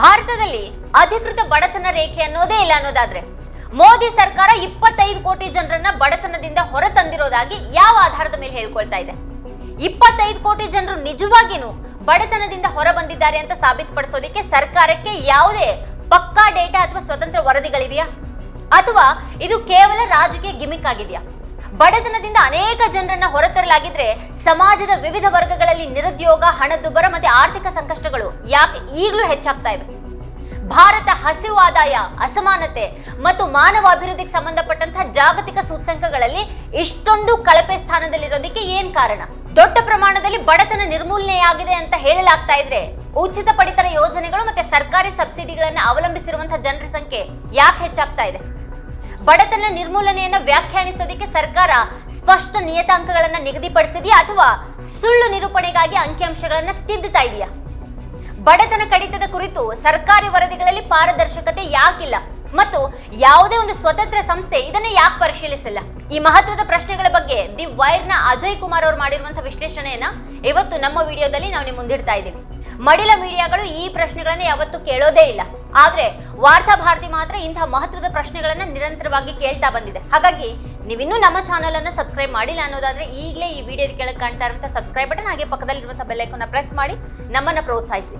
ಭಾರತದಲ್ಲಿ ಅಧಿಕೃತ ಬಡತನ ರೇಖೆ ಅನ್ನೋದೇ ಇಲ್ಲ ಅನ್ನೋದಾದ್ರೆ, ಮೋದಿ ಸರ್ಕಾರ ಇಪ್ಪತ್ತೈದು ಕೋಟಿ ಜನರನ್ನ ಬಡತನದಿಂದ ಹೊರ ತಂದಿರೋದಾಗಿ ಯಾವ ಆಧಾರದ ಮೇಲೆ ಹೇಳ್ಕೊಳ್ತಾ ಇದೆ? ಇಪ್ಪತ್ತೈದು ಕೋಟಿ ಜನರು ನಿಜವಾಗಿಯೂ ಬಡತನದಿಂದ ಹೊರ ಬಂದಿದ್ದಾರೆ ಅಂತ ಸಾಬೀತುಪಡಿಸೋದಕ್ಕೆ ಸರ್ಕಾರಕ್ಕೆ ಯಾವುದೇ ಪಕ್ಕಾ ಡೇಟಾ ಅಥವಾ ಸ್ವತಂತ್ರ ವರದಿಗಳಿವೆಯಾ? ಅಥವಾ ಇದು ಕೇವಲ ರಾಜಕೀಯ ಗಿಮಿಕ್ ಆಗಿದೆಯಾ? ಬಡತನದಿಂದ ಅನೇಕ ಜನರನ್ನ ಹೊರತರಲಾಗಿದ್ರೆ ಸಮಾಜದ ವಿವಿಧ ವರ್ಗಗಳಲ್ಲಿ ನಿರುದ್ಯೋಗ, ಹಣದುಬ್ಬರ ಮತ್ತೆ ಆರ್ಥಿಕ ಸಂಕಷ್ಟಗಳು ಯಾಕೆ ಈಗಲೂ ಹೆಚ್ಚಾಗ್ತಾ ಇವೆ? ಭಾರತ ಹಸಿವು ಆದಾಯ, ಅಸಮಾನತೆ ಮತ್ತು ಮಾನವ ಅಭಿವೃದ್ಧಿಗೆ ಸಂಬಂಧಪಟ್ಟಂತಹ ಜಾಗತಿಕ ಸೂಚ್ಯಂಕಗಳಲ್ಲಿ ಇಷ್ಟೊಂದು ಕಳಪೆ ಸ್ಥಾನದಲ್ಲಿರೋದಕ್ಕೆ ಏನ್ ಕಾರಣ? ದೊಡ್ಡ ಪ್ರಮಾಣದಲ್ಲಿ ಬಡತನ ನಿರ್ಮೂಲನೆಯಾಗಿದೆ ಅಂತ ಹೇಳಲಾಗ್ತಾ ಇದ್ರೆ ಉಚಿತ ಪಡಿತರ ಯೋಜನೆಗಳು ಮತ್ತೆ ಸರ್ಕಾರಿ ಸಬ್ಸಿಡಿಗಳನ್ನ ಅವಲಂಬಿಸಿರುವಂತಹ ಜನರ ಸಂಖ್ಯೆ ಯಾಕೆ ಹೆಚ್ಚಾಗ್ತಾ ಇದೆ? ಬಡತನ ನಿರ್ಮೂಲನೆಯನ್ನ ವ್ಯಾಖ್ಯಾನಿಸೋದಕ್ಕೆ ಸರ್ಕಾರ ಸ್ಪಷ್ಟ ನಿಯತಾಂಕಗಳನ್ನು ನಿಗದಿಪಡಿಸಿದೆಯಾ ಅಥವಾ ಸುಳ್ಳು ನಿರೂಪಣೆಗಾಗಿ ಅಂಕಿಅಂಶಗಳನ್ನ ತಿದ್ದುತ್ತಾ ಇದೆಯಾ? ಬಡತನ ಕಡಿತದ ಕುರಿತು ಸರ್ಕಾರಿ ವರದಿಗಳಲ್ಲಿ ಪಾರದರ್ಶಕತೆ ಯಾಕಿಲ್ಲ ಮತ್ತು ಯಾವುದೇ ಒಂದು ಸ್ವತಂತ್ರ ಸಂಸ್ಥೆ ಇದನ್ನ ಯಾಕೆ ಪರಿಶೀಲಿಸಿಲ್ಲ? ಈ ಮಹತ್ವದ ಪ್ರಶ್ನೆಗಳ ಬಗ್ಗೆ ದಿ ವೈರ್ನ ಅಜಯ್ ಕುಮಾರ್ ಅವರು ಮಾಡಿರುವಂತಹ ವಿಶ್ಲೇಷಣೆಯನ್ನ ಇವತ್ತು ನಮ್ಮ ವಿಡಿಯೋದಲ್ಲಿ ನಾವು ನಿಮ್ಮ ಮುಂದಿಡ್ತಾ ಇದ್ದೀವಿ. ಮಡಿಲ ಮೀಡಿಯಾಗಳು ಈ ಪ್ರಶ್ನೆಗಳನ್ನ ಯಾವತ್ತೂ ಕೇಳೋದೇ ಇಲ್ಲ. ಆದ್ರೆ ವಾರ್ತಾ ಭಾರತಿ ಮಾತ್ರ ಇಂತಹ ಮಹತ್ವದ ಪ್ರಶ್ನೆಗಳನ್ನ ನಿರಂತರವಾಗಿ ಕೇಳ್ತಾ ಬಂದಿದೆ. ಹಾಗಾಗಿ ನೀವಿನ್ನೂ ನಮ್ಮ ಚಾನಲ್ ಅನ್ನ ಸಬ್ಸ್ಕ್ರೈಬ್ ಮಾಡಿಲ್ಲ ಅನ್ನೋದಾದ್ರೆ ಈಗಲೇ ಈ ವಿಡಿಯೋ ಕೆಳಗೆ ಕಾಣ್ತಾ ಇರುವಂತಹ ಸಬ್ಸ್ಕ್ರೈಬ್ ಬಟನ್ ಹಾಗೆ ಪಕ್ಕದಲ್ಲಿರುವಂತಹ ಬೆಲ್ ಐಕಾನ್ ಪ್ರೆಸ್ ಮಾಡಿ ನಮ್ಮನ್ನ ಪ್ರೋತ್ಸಾಹಿಸಿ.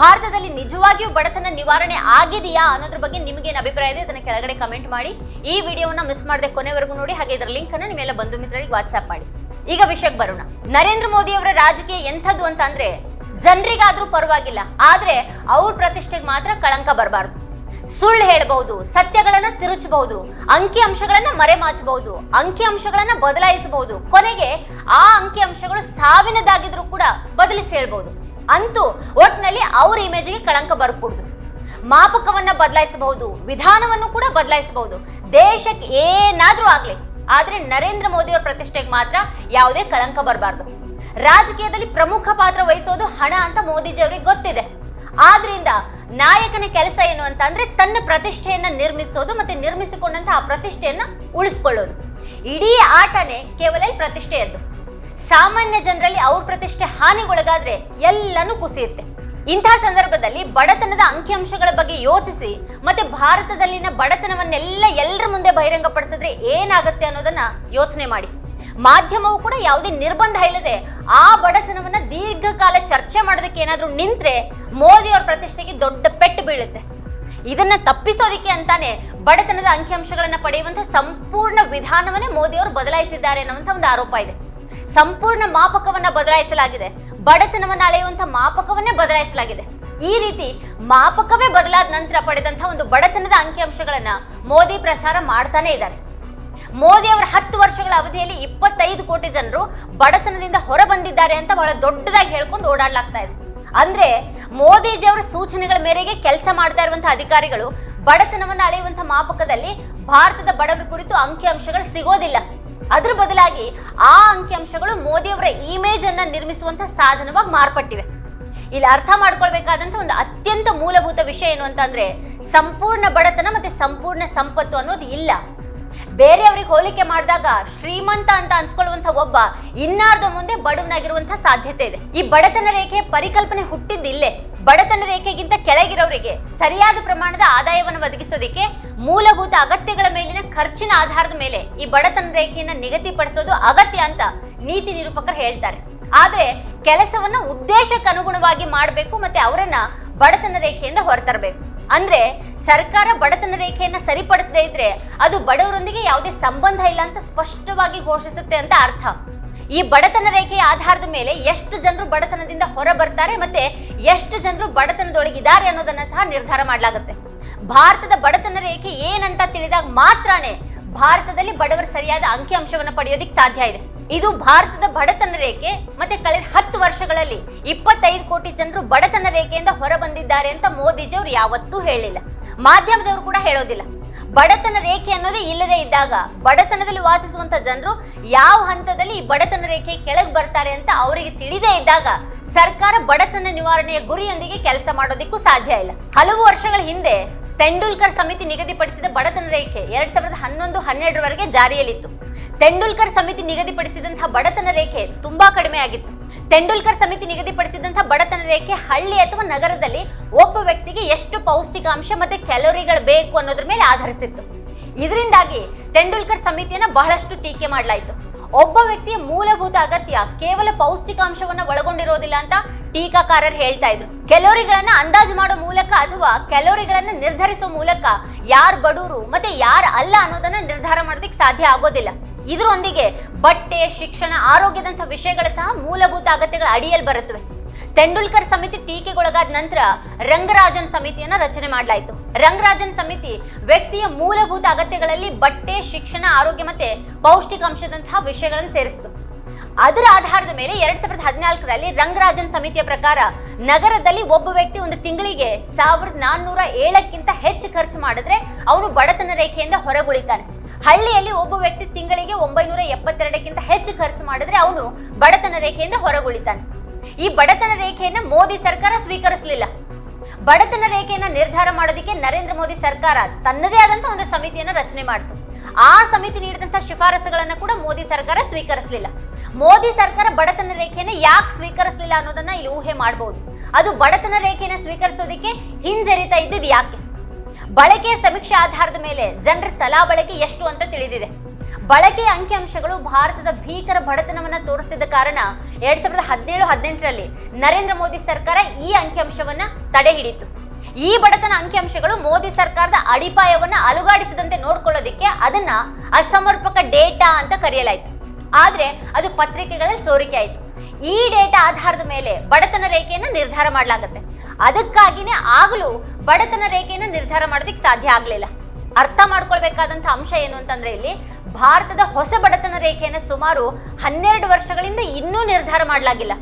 ಭಾರತದಲ್ಲಿ ನಿಜವಾಗಿಯೂ ಬಡತನ ನಿವಾರಣೆ ಆಗಿದೆಯಾ ಅನ್ನೋದ್ರ ಬಗ್ಗೆ ನಿಮಗೇನು ಅಭಿಪ್ರಾಯ ಇದೆ ಅದನ್ನ ಕೆಳಗಡೆ ಕಮೆಂಟ್ ಮಾಡಿ. ಈ ವಿಡಿಯೋವನ್ನ ಮಿಸ್ ಮಾಡದೆ ಕೊನೆವರೆಗೂ ನೋಡಿ, ಹಾಗೆ ಇದರ ಲಿಂಕ್ ಅನ್ನ ನಿಮ್ಮೆಲ್ಲ ಬಂಧು ಮಿತ್ರರಿಗೆ ವಾಟ್ಸ್ಆಪ್ ಮಾಡಿ. ಈಗ ವಿಷಯಕ್ಕೆ ಬರೋಣ. ನರೇಂದ್ರ ಮೋದಿ ಅವರ ರಾಜಕೀಯ ಎಂಥದ್ದು ಅಂತಂದ್ರೆ ಜನರಿಗಾದ್ರೂ ಪರವಾಗಿಲ್ಲ, ಆದ್ರೆ ಅವ್ರ ಪ್ರತಿಷ್ಠೆಗೆ ಮಾತ್ರ ಕಳಂಕ ಬರಬಾರ್ದು. ಸುಳ್ಳು ಹೇಳಬಹುದು, ಸತ್ಯಗಳನ್ನ ತಿರುಚಬಹುದು, ಅಂಕಿ ಅಂಶಗಳನ್ನ ಮರೆಮಾಚಬಹುದು ಅಂಕಿ ಅಂಶಗಳನ್ನ ಬದಲಾಯಿಸಬಹುದು. ಕೊನೆಗೆ ಆ ಅಂಕಿ ಅಂಶಗಳು ಸಾವಿನದಾಗಿದ್ರು ಕೂಡ ಬದಲಿಸಿ ಹೇಳ್ಬಹುದು. ಅಂತೂ ಒಟ್ನಲ್ಲಿ ಅವ್ರ ಇಮೇಜ್ಗೆ ಕಳಂಕ ಬರಕೂಡುದು. ಮಾಪಕವನ್ನ ಬದಲಾಯಿಸಬಹುದು, ವಿಧಾನವನ್ನು ಕೂಡ ಬದಲಾಯಿಸಬಹುದು. ದೇಶಕ್ಕೆ ಏನಾದ್ರೂ ಆಗ್ಲಿ, ಆದ್ರೆ ನರೇಂದ್ರ ಮೋದಿ ಅವರ ಪ್ರತಿಷ್ಠೆಗೆ ಮಾತ್ರ ಯಾವುದೇ ಕಳಂಕ ಬರಬಾರ್ದು. ರಾಜಕೀಯದಲ್ಲಿ ಪ್ರಮುಖ ಪಾತ್ರ ವಹಿಸೋದು ಹಣ ಅಂತ ಮೋದಿಜಿ ಅವರಿಗೆ ಗೊತ್ತಿದೆ. ಆದ್ರಿಂದ ನಾಯಕನ ಕೆಲಸ ಏನು ಅಂತ ಅಂದ್ರೆ ತನ್ನ ಪ್ರತಿಷ್ಠೆಯನ್ನ ನಿರ್ಮಿಸೋದು ಮತ್ತೆ ನಿರ್ಮಿಸಿಕೊಂಡಂತ ಆ ಪ್ರತಿಷ್ಠೆಯನ್ನ ಉಳಿಸ್ಕೊಳ್ಳೋದು. ಇಡೀ ಆಟನೇ ಕೇವಲ ಪ್ರತಿಷ್ಠೆಯದ್ದು. ಸಾಮಾನ್ಯ ಜನರಲ್ಲಿ ಅವ್ರ ಪ್ರತಿಷ್ಠೆ ಹಾನಿಗೊಳಗಾದ್ರೆ ಎಲ್ಲನೂ ಕುಸಿಯುತ್ತೆ. ಇಂತಹ ಸಂದರ್ಭದಲ್ಲಿ ಬಡತನದ ಅಂಕಿಅಂಶಗಳ ಬಗ್ಗೆ ಯೋಚಿಸಿ ಮತ್ತೆ ಭಾರತದಲ್ಲಿನ ಬಡತನವನ್ನೆಲ್ಲ ಎಲ್ಲರ ಮುಂದೆ ಬಹಿರಂಗಪಡಿಸಿದ್ರೆ ಏನಾಗುತ್ತೆ ಅನ್ನೋದನ್ನ ಯೋಚನೆ ಮಾಡಿ. ಮಾಧ್ಯಮವು ಕೂಡ ಯಾವುದೇ ನಿರ್ಬಂಧ ಇಲ್ಲದೆ ಆ ಬಡತನವನ್ನ ದೀರ್ಘಕಾಲ ಚರ್ಚೆ ಮಾಡೋದಕ್ಕೆ ಏನಾದರೂ ನಿಂತ್ರೆ ಮೋದಿ ಅವರ ಪ್ರತಿಷ್ಠೆಗೆ ದೊಡ್ಡ ಪೆಟ್ಟು ಬೀಳುತ್ತೆ. ಇದನ್ನ ತಪ್ಪಿಸೋದಿಕ್ಕೆ ಅಂತಾನೆ ಬಡತನದ ಅಂಕಿಅಂಶಗಳನ್ನ ಪಡೆಯುವಂತಹ ಸಂಪೂರ್ಣ ವಿಧಾನವನ್ನೇ ಮೋದಿ ಅವರು ಬದಲಾಯಿಸಿದ್ದಾರೆ ಅನ್ನುವಂತ ಒಂದು ಆರೋಪ ಇದೆ. ಸಂಪೂರ್ಣ ಮಾಪಕವನ್ನ ಬದಲಾಯಿಸಲಾಗಿದೆ. ಬಡತನವನ್ನ ಅಳೆಯುವಂತಹ ಮಾಪಕವನ್ನೇ ಬದಲಾಯಿಸಲಾಗಿದೆ. ಈ ರೀತಿ ಮಾಪಕವೇ ಬದಲಾದ ನಂತರ ಪಡೆದಂತಹ ಒಂದು ಬಡತನದ ಅಂಕಿಅಂಶಗಳನ್ನ ಮೋದಿ ಪ್ರಚಾರ ಮಾಡ್ತಾನೆ ಇದ್ದಾರೆ. ಮೋದಿ ಅವರ ಹತ್ತು ವರ್ಷಗಳ ಅವಧಿಯಲ್ಲಿ ಇಪ್ಪತ್ತೈದು ಕೋಟಿ ಜನರು ಬಡತನದಿಂದ ಹೊರ ಬಂದಿದ್ದಾರೆ ಅಂತ ಬಹಳ ದೊಡ್ಡದಾಗಿ ಹೇಳ್ಕೊಂಡು ಓಡಾಡ್ಲಾಗ್ತಾ ಇದೆ ಅಂದ್ರೆ ಮೋದಿಜಿ ಅವರ ಸೂಚನೆಗಳ ಮೇರೆಗೆ ಕೆಲಸ ಮಾಡ್ತಾ ಇರುವಂತಹ ಅಧಿಕಾರಿಗಳು ಬಡತನವನ್ನು ಅಳೆಯುವಂತಹ ಮಾಪಕದಲ್ಲಿ ಭಾರತದ ಬಡವರ ಕುರಿತು ಅಂಕಿಅಂಶಗಳು ಸಿಗೋದಿಲ್ಲ. ಅದ್ರ ಬದಲಾಗಿ ಆ ಅಂಕಿಅಂಶಗಳು ಮೋದಿ ಅವರ ಇಮೇಜ್ ಅನ್ನ ನಿರ್ಮಿಸುವಂತಹ ಸಾಧನವಾಗಿ ಮಾರ್ಪಟ್ಟಿವೆ. ಇಲ್ಲಿ ಅರ್ಥ ಮಾಡ್ಕೊಳ್ಬೇಕಾದಂತ ಒಂದು ಅತ್ಯಂತ ಮೂಲಭೂತ ವಿಷಯ ಏನು ಅಂತಂದ್ರೆ ಸಂಪೂರ್ಣ ಬಡತನ ಮತ್ತೆ ಸಂಪೂರ್ಣ ಸಂಪತ್ತು ಅನ್ನೋದು ಇಲ್ಲ. ಬೇರೆಯವ್ರಿಗೆ ಹೋಲಿಕೆ ಮಾಡಿದಾಗ ಶ್ರೀಮಂತ ಅಂತ ಅನ್ಸ್ಕೊಳ್ಳುವಂತ ಒಬ್ಬ ಇನ್ನಾರ್ದ ಮುಂದೆ ಬಡವನಾಗಿರುವಂತ ಸಾಧ್ಯತೆ ಇದೆ. ಈ ಬಡತನ ರೇಖೆ ಪರಿಕಲ್ಪನೆ ಹುಟ್ಟಿದ್ದಿಲ್ಲೇ ಬಡತನ ರೇಖೆಗಿಂತ ಕೆಳಗಿರೋರಿಗೆ ಸರಿಯಾದ ಪ್ರಮಾಣದ ಆದಾಯವನ್ನು ಒದಗಿಸೋದಕ್ಕೆ ಮೂಲಭೂತ ಅಗತ್ಯಗಳ ಮೇಲಿನ ಖರ್ಚಿನ ಆಧಾರದ ಮೇಲೆ ಈ ಬಡತನ ರೇಖೆಯನ್ನ ನಿಗದಿಪಡಿಸೋದು ಅಗತ್ಯ ಅಂತ ನೀತಿ ನಿರೂಪಕರು ಹೇಳ್ತಾರೆ. ಆದರೆ ಕೆಲಸವನ್ನ ಉದ್ದೇಶಕ್ಕನುಗುಣವಾಗಿ ಮಾಡಬೇಕು ಮತ್ತೆ ಅವರನ್ನ ಬಡತನ ರೇಖೆಯಿಂದ ಹೊರತರಬೇಕು. ಅಂದ್ರೆ ಸರ್ಕಾರ ಬಡತನ ರೇಖೆಯನ್ನ ಸರಿಪಡಿಸದೇ ಇದ್ರೆ ಅದು ಬಡವರೊಂದಿಗೆ ಯಾವುದೇ ಸಂಬಂಧ ಇಲ್ಲ ಅಂತ ಸ್ಪಷ್ಟವಾಗಿ ಘೋಷಿಸುತ್ತೆ ಅಂತ ಅರ್ಥ. ಈ ಬಡತನ ರೇಖೆಯ ಆಧಾರದ ಮೇಲೆ ಎಷ್ಟು ಜನರು ಬಡತನದಿಂದ ಹೊರ ಬರ್ತಾರೆ ಮತ್ತೆ ಎಷ್ಟು ಜನರು ಬಡತನದೊಳಗಿದ್ದಾರೆ ಅನ್ನೋದನ್ನ ಸಹ ನಿರ್ಧಾರ ಮಾಡಲಾಗುತ್ತೆ. ಭಾರತದ ಬಡತನ ರೇಖೆ ಏನಂತ ತಿಳಿದಾಗ ಮಾತ್ರನೇ ಭಾರತದಲ್ಲಿ ಬಡವರ ಸರಿಯಾದ ಅಂಕಿಅಂಶವನ್ನು ಪಡೆಯೋದಿಕ್ಕೆ ಸಾಧ್ಯ ಇದೆ. ಇದು ಭಾರತದ ಬಡತನ ರೇಖೆ, ಮತ್ತೆ ಕಳೆದ ಹತ್ತು ವರ್ಷಗಳಲ್ಲಿ ಇಪ್ಪತ್ತೈದು ಕೋಟಿ ಜನರು ಬಡತನ ರೇಖೆಯಿಂದ ಹೊರ ಬಂದಿದ್ದಾರೆ ಅಂತ ಮೋದಿಜಿ ಅವರು ಯಾವತ್ತೂ ಹೇಳಿಲ್ಲ. ಮಾಧ್ಯಮದವರು ಕೂಡ ಹೇಳೋದಿಲ್ಲ. ಬಡತನ ರೇಖೆ ಅನ್ನೋದೇ ಇಲ್ಲದೆ ಇದ್ದಾಗ, ಬಡತನದಲ್ಲಿ ವಾಸಿಸುವಂತ ಜನರು ಯಾವ ಹಂತದಲ್ಲಿ ಈ ಬಡತನ ರೇಖೆ ಕೆಳಗೆ ಬರ್ತಾರೆ ಅಂತ ಅವರಿಗೆ ತಿಳಿದೇ ಇದ್ದಾಗ, ಸರ್ಕಾರ ಬಡತನ ನಿವಾರಣೆಯ ಗುರಿಯೊಂದಿಗೆ ಕೆಲಸ ಮಾಡೋದಿಕ್ಕೂ ಸಾಧ್ಯ ಇಲ್ಲ. ಹಲವು ವರ್ಷಗಳ ಹಿಂದೆ ತೆಂಡೂಲ್ಕರ್ ಸಮಿತಿ ನಿಗದಿಪಡಿಸಿದ ಬಡತನ ರೇಖೆ ಎರಡ್ ಸಾವಿರದ ಹನ್ನೊಂದು ಹನ್ನೆರಡರವರೆಗೆ ಜಾರಿಯಲ್ಲಿತ್ತು. ತೆಂಡೂಲ್ಕರ್ ಸಮಿತಿ ನಿಗದಿಪಡಿಸಿದಂತಹ ಬಡತನ ರೇಖೆ ತುಂಬಾ ಕಡಿಮೆ ಆಗಿತ್ತು ತೆಂಡೂಲ್ಕರ್ ಸಮಿತಿ ನಿಗದಿಪಡಿಸಿದಂತಹ ಬಡತನ ರೇಖೆ ಹಳ್ಳಿ ಅಥವಾ ನಗರದಲ್ಲಿ ಒಬ್ಬ ವ್ಯಕ್ತಿಗೆ ಎಷ್ಟು ಪೌಷ್ಟಿಕಾಂಶ ಮತ್ತೆ ಕ್ಯಾಲೋರಿಗಳು ಬೇಕು ಅನ್ನೋದ್ರ ಮೇಲೆ ಆಧರಿಸಿತ್ತು. ಇದರಿಂದಾಗಿ ತೆಂಡೂಲ್ಕರ್ ಸಮಿತಿಯನ್ನು ಬಹಳಷ್ಟು ಟೀಕೆ ಮಾಡಲಾಯಿತು. ಒಬ್ಬ ವ್ಯಕ್ತಿಯ ಮೂಲಭೂತ ಅಗತ್ಯ ಕೇವಲ ಪೌಷ್ಟಿಕಾಂಶವನ್ನ ಒಳಗೊಂಡಿರೋದಿಲ್ಲ ಅಂತ ಟೀಕಾಕಾರರು ಹೇಳ್ತಾ ಇದ್ರು. ಕ್ಯಾಲೋರಿಗಳನ್ನ ಅಂದಾಜು ಮಾಡೋ ಮೂಲಕ ಅಥವಾ ಕ್ಯಾಲೋರಿಗಳನ್ನ ನಿರ್ಧರಿಸೋ ಮೂಲಕ ಯಾರು ಬಡವರು ಮತ್ತೆ ಯಾರು ಅಲ್ಲ ಅನ್ನೋದನ್ನ ನಿರ್ಧಾರ ಮಾಡೋದಕ್ಕೆ ಸಾಧ್ಯ ಆಗೋದಿಲ್ಲ. ಇದರೊಂದಿಗೆ ಬಟ್ಟೆ, ಶಿಕ್ಷಣ ಆರೋಗ್ಯದಂತ ವಿಷಯಗಳ ಸಹ ಮೂಲಭೂತ ಅಗತ್ಯಗಳ ಅಡಿಯಲ್ಲಿ ಬರುತ್ತವೆ. ತೆಂಡೂಲ್ಕರ್ ಸಮಿತಿ ಟೀಕೆಗೊಳಗಾದ ನಂತರ ರಂಗರಾಜನ್ ಸಮಿತಿಯನ್ನ ರಚನೆ ಮಾಡಲಾಯಿತು. ರಂಗರಾಜನ್ ಸಮಿತಿ ವ್ಯಕ್ತಿಯ ಮೂಲಭೂತ ಅಗತ್ಯಗಳಲ್ಲಿ ಬಟ್ಟೆ, ಶಿಕ್ಷಣ, ಆರೋಗ್ಯ ಮತ್ತೆ ಪೌಷ್ಟಿಕಾಂಶದಂತಹ ವಿಷಯಗಳನ್ನು ಸೇರಿಸಿತು. ಅದರ ಆಧಾರದ ಮೇಲೆ ಎರಡ್ ಸಾವಿರದ ಹದಿನಾಲ್ಕರಲ್ಲಿ ರಂಗರಾಜನ್ ಸಮಿತಿಯ ಪ್ರಕಾರ ನಗರದಲ್ಲಿ ಒಬ್ಬ ವ್ಯಕ್ತಿ ಒಂದು ತಿಂಗಳಿಗೆ ಸಾವಿರದ ನಾನ್ನೂರ ಏಳಕ್ಕಿಂತ ಹೆಚ್ಚು ಖರ್ಚು ಮಾಡಿದ್ರೆ ಅವನು ಬಡತನ ರೇಖೆಯಿಂದ ಹೊರಗುಳಿತಾನೆ. ಹಳ್ಳಿಯಲ್ಲಿ ಒಬ್ಬ ವ್ಯಕ್ತಿ ತಿಂಗಳಿಗೆ ಒಂಬೈನೂರ ಎಪ್ಪತ್ತೆರಡಕ್ಕಿಂತ ಹೆಚ್ಚು ಖರ್ಚು ಮಾಡಿದ್ರೆ ಅವನು ಬಡತನ ರೇಖೆಯಿಂದ ಹೊರಗುಳಿತಾನೆ. ಈ ಬಡತನ ರೇಖೆಯನ್ನ ಮೋದಿ ಸರ್ಕಾರ ಸ್ವೀಕರಿಸಲಿಲ್ಲ. ಬಡತನ ರೇಖೆಯನ್ನ ನಿರ್ಧಾರ ಮಾಡೋದಕ್ಕೆ ನರೇಂದ್ರ ಮೋದಿ ಸರ್ಕಾರ ತನ್ನದೇ ಆದಂತಹ ಒಂದು ಸಮಿತಿಯನ್ನ ರಚನೆ ಮಾಡಿತು. ಆ ಸಮಿತಿ ನೀಡಿದಂತಹ ಶಿಫಾರಸುಗಳನ್ನ ಕೂಡ ಮೋದಿ ಸರ್ಕಾರ ಸ್ವೀಕರಿಸಲಿಲ್ಲ. ಮೋದಿ ಸರ್ಕಾರ ಬಡತನ ರೇಖೆಯನ್ನ ಯಾಕೆ ಸ್ವೀಕರಿಸಲಿಲ್ಲ ಅನ್ನೋದನ್ನ ಇಲ್ಲಿ ಊಹೆ ಮಾಡಬಹುದು ಅದು ಬಡತನ ರೇಖೆಯನ್ನ ಸ್ವೀಕರಿಸೋದಕ್ಕೆ ಹಿಂಜರಿತಾ ಇದ್ದಿದ್ದು ಯಾಕೆ? ಬಳಕೆ ಸಮೀಕ್ಷೆ ಆಧಾರದ ಮೇಲೆ ಜನರ ತಲಾ ಬಳಕೆ ಎಷ್ಟು ಅಂತ ತಿಳಿದಿದೆ. ಬಳಕೆಯ ಅಂಕಿಅಂಶಗಳು ಭಾರತದ ಭೀಕರ ಬಡತನವನ್ನ ತೋರಿಸಿದ್ದ ಕಾರಣ ಎರಡ್ ಸಾವಿರದ ಹದಿನೇಳು, ಹದಿನೆಂಟರಲ್ಲಿ ನರೇಂದ್ರ ಮೋದಿ ಸರ್ಕಾರ ಈ ಅಂಕಿಅಂಶವನ್ನ ತಡೆ ಹಿಡಿತು ಈ ಬಡತನ ಅಂಕಿಅಂಶಗಳು ಮೋದಿ ಸರ್ಕಾರದ ಅಡಿಪಾಯವನ್ನ ಅಲುಗಾಡಿಸದಂತೆ ನೋಡ್ಕೊಳ್ಳೋದಿಕ್ಕೆ ಅದನ್ನ ಅಸಮರ್ಪಕ ಡೇಟಾ ಅಂತ ಕರೆಯಲಾಯಿತು. ಆದ್ರೆ ಅದು ಪತ್ರಿಕೆಗಳಲ್ಲಿ ಸೋರಿಕೆ ಆಯಿತು. ಈ ಡೇಟಾ ಆಧಾರದ ಮೇಲೆ ಬಡತನ ರೇಖೆಯನ್ನು ನಿರ್ಧಾರ ಮಾಡಲಾಗುತ್ತೆ. ಅದಕ್ಕಾಗಿನೇ ಆಗಲೂ ಬಡತನ ರೇಖೆಯನ್ನು ನಿರ್ಧಾರ ಮಾಡೋದಕ್ಕೆ ಸಾಧ್ಯ ಆಗಲಿಲ್ಲ. ಅರ್ಥ ಮಾಡ್ಕೊಳ್ಬೇಕಾದಂಥ ಅಂಶ ಏನು ಅಂತಂದ್ರೆ ಇಲ್ಲಿ ಭಾರತದ ಹೊಸ ಬಡತನ ರೇಖೆಯನ್ನು ಸುಮಾರು ಹನ್ನೆರಡು ವರ್ಷಗಳಿಂದ ಇನ್ನೂ ನಿರ್ಧಾರ ಮಾಡಲಾಗಿಲ್ಲ.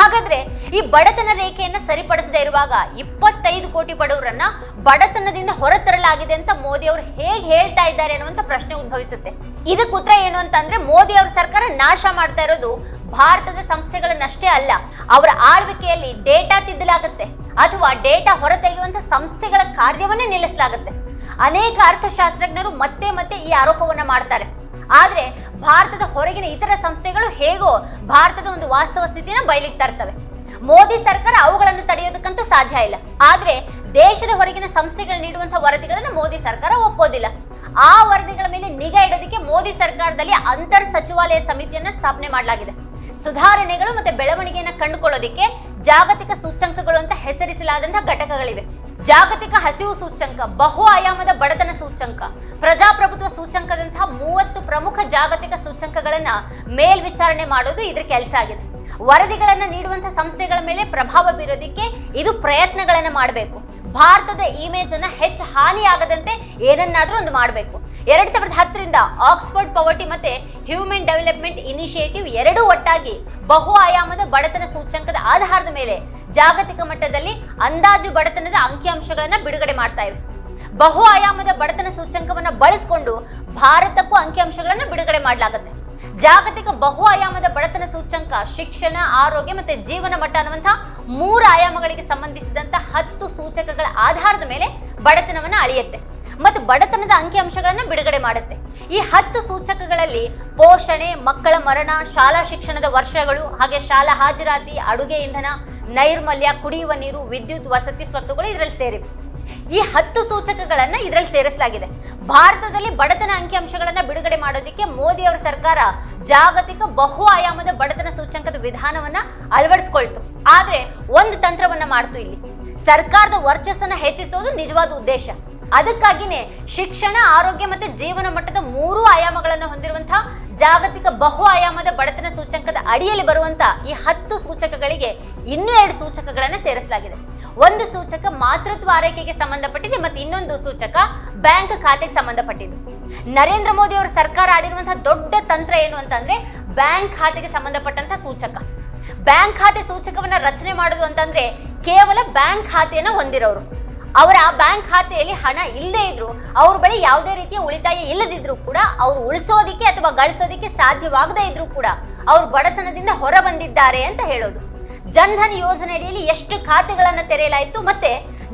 ಹಾಗಾದ್ರೆ ಈ ಬಡತನ ರೇಖೆಯನ್ನು ಸರಿಪಡಿಸದೇ ಇರುವಾಗ ಇಪ್ಪತ್ತೈದು ಕೋಟಿ ಬಡವರನ್ನ ಬಡತನದಿಂದ ಹೊರತರಲಾಗಿದೆ ಅಂತ ಮೋದಿ ಅವರು ಹೇಗೆ ಹೇಳ್ತಾ ಇದ್ದಾರೆ ಅನ್ನುವಂತ ಪ್ರಶ್ನೆ ಉದ್ಭವಿಸುತ್ತೆ. ಇದಕ್ಕೆ ಉತ್ತರ ಏನು ಅಂತಂದ್ರೆ ಮೋದಿ ಅವ್ರ ಸರ್ಕಾರ ನಾಶ ಮಾಡ್ತಾ ಇರೋದು ಭಾರತದ ಸಂಸ್ಥೆಗಳನ್ನಷ್ಟೇ ಅಲ್ಲ, ಅವರ ಆಳ್ವಿಕೆಯಲ್ಲಿ ಡೇಟಾ ತಿದ್ದಲಾಗುತ್ತೆ, ಅಥವಾ ಡೇಟಾ ಹೊರತೆಗೆಯುವಂತ ಸಂಸ್ಥೆಗಳ ಕಾರ್ಯವನ್ನೇ ನಿಲ್ಲಿಸಲಾಗುತ್ತೆ. ಅನೇಕ ಅರ್ಥಶಾಸ್ತ್ರಜ್ಞರು ಮತ್ತೆ ಮತ್ತೆ ಈ ಆರೋಪವನ್ನ ಮಾಡ್ತಾರೆ. ಆದ್ರೆ ಭಾರತದ ಹೊರಗಿನ ಇತರ ಸಂಸ್ಥೆಗಳು ಹೇಗೋ ಭಾರತದ ಒಂದು ವಾಸ್ತವ ಸ್ಥಿತಿಯನ್ನು ಬಯಲಿಗೆ ತರ್ತವೆ ಮೋದಿ ಸರ್ಕಾರ ಅವುಗಳನ್ನು ತಡೆಯೋದಕ್ಕಂತೂ ಸಾಧ್ಯ ಇಲ್ಲ. ಆದ್ರೆ ದೇಶದ ಹೊರಗಿನ ಸಂಸ್ಥೆಗಳು ನೀಡುವಂತಹ ವರದಿಗಳನ್ನು ಮೋದಿ ಸರ್ಕಾರ ಒಪ್ಪೋದಿಲ್ಲ. ಆ ವರದಿಗಳ ಮೇಲೆ ನಿಗಾ ಇಡೋದಕ್ಕೆ ಮೋದಿ ಸರ್ಕಾರದಲ್ಲಿ ಅಂತರ್ ಸಚಿವಾಲಯ ಸಮಿತಿಯನ್ನ ಸ್ಥಾಪನೆ ಮಾಡಲಾಗಿದೆ. ಸುಧಾರಣೆಗಳು ಮತ್ತೆ ಬೆಳವಣಿಗೆಯನ್ನ ಕಂಡುಕೊಳ್ಳೋದಿಕ್ಕೆ ಜಾಗತಿಕ ಸೂಚ್ಯಂಕಗಳು ಅಂತ ಹೆಸರಿಸಲಾದಂತಹ ಘಟಕಗಳಿವೆ. ಜಾಗತಿಕ ಹಸಿವು ಸೂಚ್ಯಂಕ, ಬಹು ಆಯಾಮದ ಬಡತನ ಸೂಚ್ಯಂಕ, ಪ್ರಜಾಪ್ರಭುತ್ವ ಸೂಚ್ಯಂಕದಂತಹ ಮೂವತ್ತು ಪ್ರಮುಖ ಜಾಗತಿಕ ಸೂಚ್ಯಂಕಗಳನ್ನ ಮೇಲ್ವಿಚಾರಣೆ ಮಾಡೋದು ಇದ್ರ ಕೆಲಸ ಆಗಿದೆ. ವರದಿಗಳನ್ನು ನೀಡುವಂತಹ ಸಂಸ್ಥೆಗಳ ಮೇಲೆ ಪ್ರಭಾವ ಬೀರೋದಿಕ್ಕೆ ಇದು ಪ್ರಯತ್ನಗಳನ್ನು ಮಾಡಬೇಕು. ಭಾರತದ ಇಮೇಜ್ ಅನ್ನ ಹೆಚ್ಚು ಹಾನಿಯಾಗದಂತೆ ಏನನ್ನಾದ್ರೂ ಒಂದು ಮಾಡಬೇಕು. ಎರಡ್ ಸಾವಿರದ ಹತ್ತರಿಂದ ಆಕ್ಸ್ಫರ್ಡ್ ಪವರ್ಟಿ ಮತ್ತೆ ಹ್ಯೂಮನ್ ಡೆವಲಪ್ಮೆಂಟ್ ಇನಿಷಿಯೇಟಿವ್ ಎರಡೂ ಒಟ್ಟಾಗಿ ಬಹು ಆಯಾಮದ ಬಡತನ ಸೂಚ್ಯಂಕದ ಆಧಾರದ ಮೇಲೆ ಜಾಗತಿಕ ಮಟ್ಟದಲ್ಲಿ ಅಂದಾಜು ಬಡತನದ ಅಂಕಿಅಂಶಗಳನ್ನ ಬಿಡುಗಡೆ ಮಾಡ್ತಾ ಇವೆ. ಬಹು ಆಯಾಮದ ಬಡತನ ಸೂಚ್ಯಂಕವನ್ನು ಬಳಸಿಕೊಂಡು ಭಾರತಕ್ಕೂ ಅಂಕಿಅಂಶಗಳನ್ನ ಬಿಡುಗಡೆ ಮಾಡಲಾಗುತ್ತೆ. ಜಾಗತಿಕ ಬಹು ಆಯಾಮದ ಬಡತನ ಸೂಚ್ಯಂಕ, ಶಿಕ್ಷಣ, ಆರೋಗ್ಯ ಮತ್ತೆ ಜೀವನ ಮಟ್ಟ ಅನ್ನುವಂತಹ ಮೂರು ಆಯಾಮಗಳಿಗೆ ಸಂಬಂಧಿಸಿದಂತ ಹತ್ತು ಸೂಚಕಗಳ ಆಧಾರದ ಮೇಲೆ ಬಡತನವನ್ನ ಅಳೆಯುತ್ತೆ. ಮತ್ತು ಬಡತನದ ಅಂಕಿಅಂಶಗಳನ್ನ ಬಿಡುಗಡೆ ಮಾಡುತ್ತೆ. ಈ ಹತ್ತು ಸೂಚಕಗಳಲ್ಲಿ ಪೋಷಣೆ, ಮಕ್ಕಳ ಮರಣ, ಶಾಲಾ ಶಿಕ್ಷಣದ ವರ್ಷಗಳು, ಹಾಗೆ ಶಾಲಾ ಹಾಜರಾತಿ, ಅಡುಗೆ ಇಂಧನ, ನೈರ್ಮಲ್ಯ, ಕುಡಿಯುವ ನೀರು, ವಿದ್ಯುತ್, ವಸತಿ, ಸ್ವತ್ತುಗಳು ಇದರಲ್ಲಿ ಸೇರಿವೆ. ಈ ಹತ್ತು ಸೂಚಕಗಳನ್ನ ಇದರಲ್ಲಿ ಸೇರಿಸಲಾಗಿದೆ. ಭಾರತದಲ್ಲಿ ಬಡತನ ಅಂಕಿಅಂಶಗಳನ್ನ ಬಿಡುಗಡೆ ಮಾಡೋದಕ್ಕೆ ಮೋದಿ ಅವರ ಸರ್ಕಾರ ಜಾಗತಿಕ ಬಹು ಆಯಾಮದ ಬಡತನ ಸೂಚ್ಯಂಕದ ವಿಧಾನವನ್ನ ಅಳವಡಿಸ್ಕೊಳ್ತು. ಆದ್ರೆ ಒಂದು ತಂತ್ರವನ್ನ ಮಾಡ್ತು ಇಲ್ಲಿ. ಸರ್ಕಾರದ ವರ್ಚಸ್ಸನ್ನ ಹೆಚ್ಚಿಸೋದು ನಿಜವಾದ ಉದ್ದೇಶ. ಅದಕ್ಕಾಗಿನೇ ಶಿಕ್ಷಣ, ಆರೋಗ್ಯ ಮತ್ತೆ ಜೀವನ ಮಟ್ಟದ ಮೂರು ಆಯಾಮಗಳನ್ನು ಹೊಂದಿರುವಂತಹ ಜಾಗತಿಕ ಬಹು ಆಯಾಮದ ಬಡತನ ಸೂಚ್ಯಂಕದ ಅಡಿಯಲ್ಲಿ ಬರುವಂತ ಈ ಹತ್ತು ಸೂಚಕಗಳಿಗೆ ಇನ್ನೂ ಎರಡು ಸೂಚಕಗಳನ್ನು ಸೇರಿಸಲಾಗಿದೆ. ಒಂದು ಸೂಚಕ ಮಾತೃತ್ವ ಆರೈಕೆಗೆ ಸಂಬಂಧಪಟ್ಟಿದೆ ಮತ್ತು ಇನ್ನೊಂದು ಸೂಚಕ ಬ್ಯಾಂಕ್ ಖಾತೆಗೆ ಸಂಬಂಧಪಟ್ಟಿದ್ದು. ನರೇಂದ್ರ ಮೋದಿ ಅವರ ಸರ್ಕಾರ ಆಡಿರುವಂತಹ ದೊಡ್ಡ ತಂತ್ರ ಏನು ಅಂತಂದ್ರೆ ಬ್ಯಾಂಕ್ ಖಾತೆಗೆ ಸಂಬಂಧಪಟ್ಟಂತ ಸೂಚಕ. ಬ್ಯಾಂಕ್ ಖಾತೆ ಸೂಚಕವನ್ನ ರಚನೆ ಮಾಡೋದು ಅಂತಂದ್ರೆ ಕೇವಲ ಬ್ಯಾಂಕ್ ಖಾತೆಯನ್ನು ಹೊಂದಿರೋರು. ಅವರ ಬ್ಯಾಂಕ್ ಖಾತೆಯಲ್ಲಿ ಹಣ ಇಲ್ಲದೆ ಇದ್ರು, ಅವ್ರ ಬಳಿ ಯಾವುದೇ ರೀತಿಯ ಉಳಿತಾಯ ಇಲ್ಲದಿದ್ರು ಕೂಡ, ಅವ್ರು ಉಳಿಸೋದಿಕ್ಕೆ ಅಥವಾ ಗಳಿಸೋದಿಕ್ಕೆ ಸಾಧ್ಯವಾಗದೇ ಇದ್ರು ಕೂಡ, ಅವ್ರು ಬಡತನದಿಂದ ಹೊರ ಬಂದಿದ್ದಾರೆ ಅಂತ ಹೇಳೋದು. ಜನ್ಧನ್ ಯೋಜನೆ ಅಡಿಯಲ್ಲಿ ಎಷ್ಟು ಖಾತೆಗಳನ್ನು ತೆರೆಯಲಾಯಿತು ಮತ್ತೆ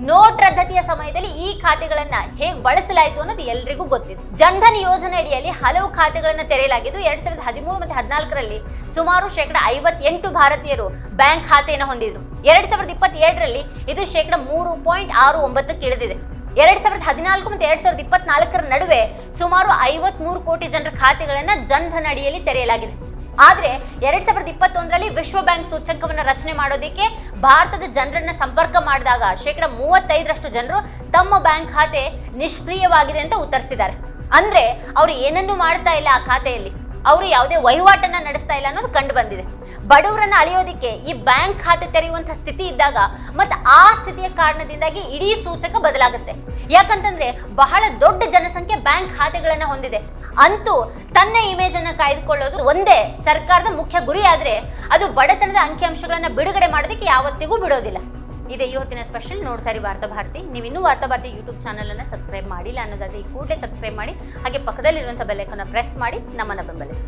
ನೋಟ್ ರದ್ದತಿಯ ಸಮಯದಲ್ಲಿ ಈ ಖಾತೆಗಳನ್ನ ಹೇಗೆ ಬಳಸಲಾಯಿತು ಅನ್ನೋದು ಎಲ್ರಿಗೂ ಗೊತ್ತಿದೆ. ಜನ್ಧನ್ ಯೋಜನೆ ಅಡಿಯಲ್ಲಿ ಹಲವು ಖಾತೆಗಳನ್ನು ತೆರೆಯಲಾಗಿದ್ದು ಎರಡ್ ಸಾವಿರದ ಹದಿಮೂರು ಮತ್ತೆ ಹದಿನಾಲ್ಕರಲ್ಲಿ ಸುಮಾರು ಶೇಕಡ ಐವತ್ತೆಂಟು ಭಾರತೀಯರು ಬ್ಯಾಂಕ್ ಖಾತೆಯನ್ನು ಹೊಂದಿದ್ರು. ಎರಡ್ ಸಾವಿರದ ಇಪ್ಪತ್ತೇಳರಲ್ಲಿ ಇದು ಶೇಕಡ ಮೂರು ಪಾಯಿಂಟ್ ಆರು ಒಂಬತ್ತಕ್ಕೆ ಇಳಿದಿದೆ. ಎರಡ್ ಸಾವಿರದ ಹದಿನಾಲ್ಕು ಮತ್ತು ಎರಡ್ ಸಾವಿರದ ಇಪ್ಪತ್ನಾಲ್ಕರ ನಡುವೆ ಸುಮಾರು ಐವತ್ಮೂರು ಕೋಟಿ ಜನರ ಖಾತೆಗಳನ್ನು ಜನ್ಧನ್ ಅಡಿಯಲ್ಲಿ ತೆರೆಯಲಾಗಿದೆ. ಆದ್ರೆ ಎರಡ್ ಸಾವಿರದ ಇಪ್ಪತ್ತೊಂದರಲ್ಲಿ ವಿಶ್ವ ಬ್ಯಾಂಕ್ ಸೂಚ್ಯಂಕವನ್ನ ರಚನೆ ಮಾಡೋದಕ್ಕೆ ಭಾರತದ ಜನರನ್ನ ಸಂಪರ್ಕ ಮಾಡಿದಾಗ ಶೇಕಡ ಮೂವತ್ತೈದರಷ್ಟು ಜನರು ತಮ್ಮ ಬ್ಯಾಂಕ್ ಖಾತೆ ನಿಷ್ಕ್ರಿಯವಾಗಿದೆ ಅಂತ ಉತ್ತರಿಸಿದ್ದಾರೆ. ಅಂದ್ರೆ ಅವರು ಏನನ್ನೂ ಮಾಡ್ತಾ ಇಲ್ಲ ಆ ಖಾತೆಯಲ್ಲಿ. ಅವರು ಯಾವುದೇ ವಹಿವಾಟನ್ನ ನಡೆಸ್ತಾ ಇಲ್ಲ ಅನ್ನೋದು ಕಂಡು ಬಂದಿದೆ. ಬಡವರನ್ನ ಅಳೆಯೋದಿಕ್ಕೆ ಈ ಬ್ಯಾಂಕ್ ಖಾತೆ ತೆರೆಯುವಂತ ಸ್ಥಿತಿ ಇದ್ದಾಗ ಮತ್ತೆ ಆ ಸ್ಥಿತಿಯ ಕಾರಣದಿಂದಾಗಿ ಇಡೀ ಸೂಚಕ ಬದಲಾಗುತ್ತೆ. ಯಾಕಂತಂದ್ರೆ ಬಹಳ ದೊಡ್ಡ ಜನಸಂಖ್ಯೆ ಬ್ಯಾಂಕ್ ಖಾತೆಗಳನ್ನ ಹೊಂದಿದೆ. ಅಂತೂ ತನ್ನ ಇಮೇಜ್ ಅನ್ನ ಕಾಯ್ದುಕೊಳ್ಳೋದು ಒಂದೇ ಸರ್ಕಾರದ ಮುಖ್ಯ ಗುರಿ ಆದ್ರೆ ಅದು ಬಡತನದ ಅಂಕಿಅಂಶಗಳನ್ನ ಬಿಡುಗಡೆ ಮಾಡೋದಕ್ಕೆ ಯಾವತ್ತಿಗೂ ಬಿಡೋದಿಲ್ಲ. ಇದೇ ಇವತ್ತಿನ ಸ್ಪೆಷಲ್ ನೋಡ್ತಾ ಇರಿ ವಾರ್ತಾ ಭಾರತಿ. ನೀವು ಇನ್ನೂ ವಾರ್ತಾ ಭಾರತಿ ಯೂಟ್ಯೂಬ್ ಚಾನಲ್ ಅನ್ನ ಸಬ್ಸ್ಕ್ರೈಬ್ ಮಾಡಿಲ್ಲ ಅನ್ನೋದಾದ್ರೆ ಈ ಕೂಡಲೇ ಸಬ್ಸ್ಕ್ರೈಬ್ ಮಾಡಿ, ಹಾಗೆ ಪಕ್ಕದಲ್ಲಿರುವಂತಹ ಬೆಲೆಕನ್ನ ಪ್ರೆಸ್ ಮಾಡಿ, ನಮ್ಮನ್ನ ಬೆಂಬಲಿಸಿ.